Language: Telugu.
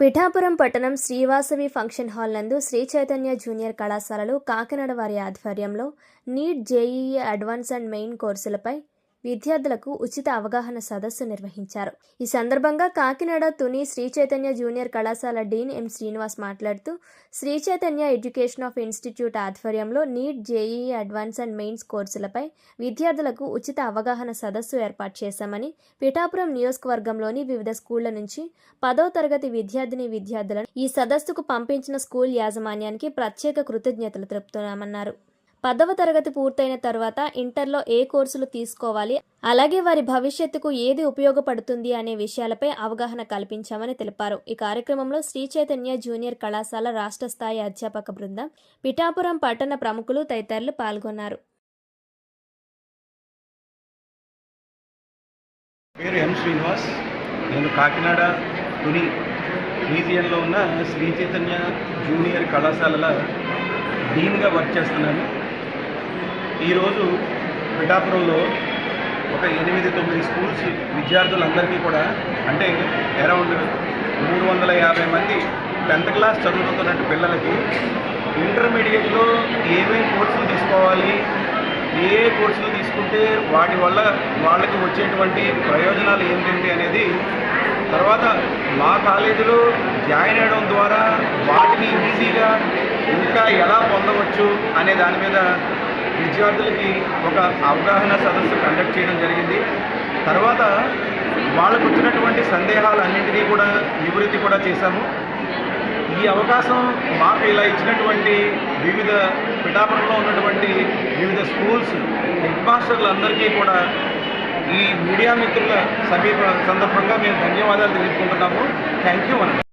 పిఠాపురం పట్టణం శ్రీవాసవి ఫంక్షన్ హాల్ నందు శ్రీ చైతన్య జూనియర్ కళాశాలలు కాకినాడ వారి ఆధ్వర్యంలో NEET JEE advance and main కోర్సులపై విద్యార్థులకు ఉచిత అవగాహన సదస్సు నిర్వహించారు. ఈ సందర్భంగా కాకినాడ తుని శ్రీ చైతన్య జూనియర్ కళాశాల డీన్ ఎం శ్రీనివాస్ మాట్లాడుతూ Sri Chaitanya education of institute ఆధ్వర్యంలో NEET JEE advance and mains కోర్సులపై విద్యార్థులకు ఉచిత అవగాహన సదస్సు ఏర్పాటు చేశామని పిఠాపురం నియోజకవర్గంలోని వివిధ స్కూళ్ళ నుంచి పదో తరగతి విద్యార్థిని విద్యార్థులను ఈ సదస్సుకు పంపించిన స్కూల్ యాజమాన్యానికి ప్రత్యేక కృతజ్ఞతలు తెలుపుతున్నామన్నారు. పదవ తరగతి పూర్తయిన తర్వాత ఇంటర్లో ఏ కోర్సులు తీసుకోవాలి అలాగే వారి భవిష్యత్తుకు ఏది ఉపయోగపడుతుంది అనే విషయాలపై అవగాహన కల్పించామని తెలిపారు. ఈ కార్యక్రమంలో శ్రీ చైతన్య జూనియర్ కళాశాల రాష్ట్ర స్థాయి అధ్యాపక బృందం పిఠాపురం పట్టణ ప్రముఖులు తదితరులు పాల్గొన్నారు. పేరు ఎం శ్రీనివాస్. నేను కాకినాడ తుని రీజియన్లో ఉన్న శ్రీ చైతన్య జూనియర్ కళాశాలల డీన్గా వర్క్ చేస్తున్నాను. ఈరోజు పిఠాపురంలో ఒక ఎనిమిది తొమ్మిది స్కూల్స్ విద్యార్థులందరికీ కూడా అంటే అరౌండ్ మూడు వందల యాభై మంది టెన్త్ క్లాస్ చదువుతున్నట్టు పిల్లలకి ఇంటర్మీడియట్లో ఏమేమి కోర్సులు తీసుకోవాలి ఏ ఏ కోర్సులు తీసుకుంటే వాటి వల్ల వాళ్ళకి వచ్చేటువంటి ప్రయోజనాలు ఏంటంటి అనేది తర్వాత మా కాలేజీలో జాయిన్ అయ్యడం ద్వారా వాటిని ఈజీగా ఇంకా ఎలా పొందవచ్చు అనే దాని మీద విద్యార్థులకి ఒక అవగాహన సదస్సు కండక్ట్ చేయడం జరిగింది. తర్వాత వాళ్ళకు వచ్చినటువంటి సందేహాలన్నింటినీ కూడా నివృత్తి కూడా చేశాము. ఈ అవకాశం మాకు ఇలా ఇచ్చినటువంటి వివిధ పిఠాపురంలో ఉన్నటువంటి వివిధ స్కూల్స్ హెడ్ మాస్టర్లందరికీ కూడా ఈ మీడియా మిత్రుల సమీప సందర్భంగా మేము ధన్యవాదాలు తెలుపుకుంటున్నాము. Thank you